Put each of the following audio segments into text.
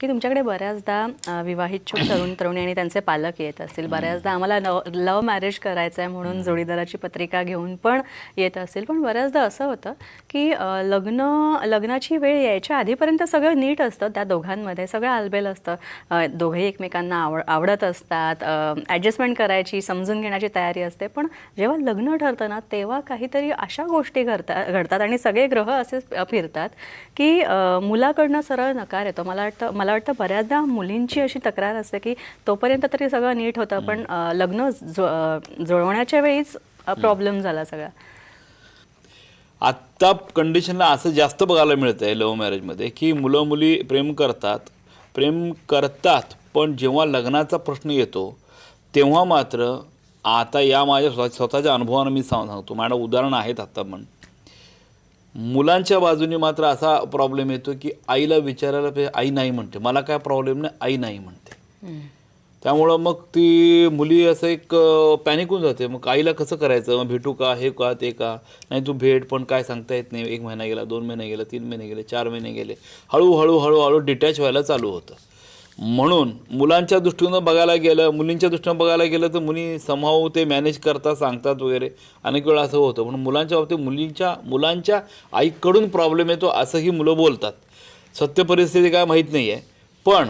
की तुमच्याकडे बऱ्याचदा अ, विवाहिच्छुक तरुण तरुणी आणि त्यांचे पालक येत असतील. बऱ्याचदा आम्हाला लव लव्ह मॅरेज करायचं आहे म्हणून जोडीदाराची पत्रिका घेऊन पण येत असतील. पण बऱ्याचदा असं होतं की लग्न लग्नाची वेळ यायच्या आधीपर्यंत सगळं नीट असतं. त्या दोघांमध्ये सगळं आलबेल असतं. दोघेही एकमेकांना आवड आवडत असतात. ॲडजस्टमेंट करायची समजून घेण्याची तयारी असते. पण जेव्हा लग्न ठरतं ना तेव्हा काहीतरी अशा गोष्टी घडतात घडतात आणि सगळे ग्रह असे फिरतात की मुलाकडनं सरळ नकार येतो. मला वाटतं मला वाटतं बऱ्याचदा मुलींची अशी तक्रार असते की तोपर्यंत तरी सगळं नीट होतं पण लग्न जुळवण्याच्या वेळीच प्रॉब्लेम झाला सगळा. आत्ता कंडिशनला असं जास्त बघायला मिळतं आहे लव्ह मॅरेजमध्ये की मुलं मुली प्रेम करतात. प्रेम करतात पण जेव्हा लग्नाचा प्रश्न येतो तेव्हा मात्र आता या माझ्या स्वतः स्वतःच्या अनुभवानं मी सांग सांगतो. माझ्या उदाहरणं आहेत आत्ता पण. मुलांच्या बाजूने मात्र असा प्रॉब्लेम येतो की आईला विचारायला पाहिजे आई नाही म्हणते. मला काय प्रॉब्लेम नाही आई नाही म्हणते. त्यामुळं मग ती मुली असं एक पॅनिक होऊन जाते. मग आईला कसं करायचं? मग भेटू का? हे का? ते का? नाही तू भेट पण काय सांगता येत नाही. एक महिना गेला दोन महिने गेले तीन महिने गेले चार महिने गेले. हळूहळू हळूहळू डिटॅच व्हायला चालू होतं. म्हणून मुलांच्या दृष्टीनं बघायला गेलं मुलींच्या दृष्टीनं बघायला गेलं तर मुली समाव ते मॅनेज करतात सांगतात वगैरे. अनेक वेळा असं होतं. पण मुलांच्या बाबतीत मुलींच्या मुलांच्या आईकडून प्रॉब्लेम येतो असंही मुलं बोलतात. सत्य परिस्थिती काय माहीत नाही आहे पण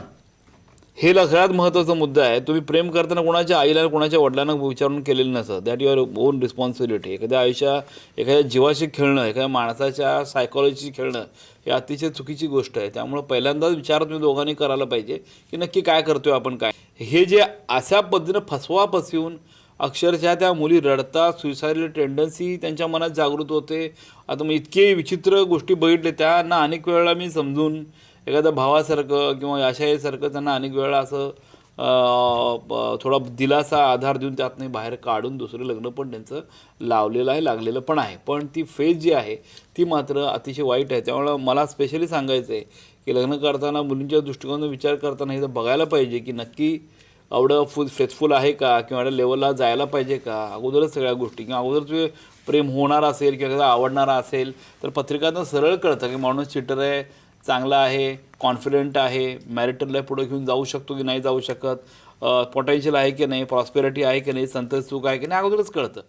हे सगळ्यात महत्त्वाचा मुद्दा आहे. तुम्ही प्रेम करताना कोणाच्या आईला कोणाच्या वडिलांना विचारून केलेलं नसतं. दॅट युअर ओन रिस्पॉन्सिबिलिटी एखाद्या आयुष्या एखाद्या जीवाशी खेळणं एखाद्या माणसाच्या सायकॉलॉजीशी खेळणं हे अतिशय चुकीची गोष्ट आहे. त्यामुळं पहिल्यांदाच विचार तुम्ही दोघांनी करायला पाहिजे की नक्की काय करतोय आपण काय. हे जे अशा पद्धतीनं फसवा फसवून अक्षरशः त्या मुली रडतात सुसाईडल टेंडन्सी त्यांच्या मनात जागृत होते. आता मग इतके विचित्र गोष्टी बघितले त्यांना अनेक वेळेला मी समजून एखाद्या भावासारखं किंवा आशाईसारखं त्यांना अनेक वेळा असं थोडा दिलासा आधार देऊन त्यातनं बाहेर काढून दुसरं लग्न पण त्यांचं लावलेलं आहे लागलेलं पण आहे. पण ती फेज जी आहे ती मात्र अतिशय वाईट आहे. त्यामुळं मला स्पेशली सांगायचं आहे की लग्न करताना मुलींच्या दृष्टिकोनातून विचार करताना हे तर बघायला पाहिजे की नक्की एवढं फुल फेथफुल आहे का किंवा एवढ्या लेवलला जायला पाहिजे का? अगोदरच सगळ्या गोष्टी किंवा अगोदर तुझे प्रेम होणार असेल किंवा एखादा आवडणारा असेल तर पत्रिकांना सरळ कळतं की माणूस चिटर आहे चांगला आहे कॉन्फिडंट आहे मॅरिटलला पुढे घेऊन जाऊ शकतो की नाही जाऊ शकत पोटेन्शियल आहे की नाही प्रॉस्पेरिटी आहे की नाही संतोष सुख आहे की नाही अगोदरच कळतं.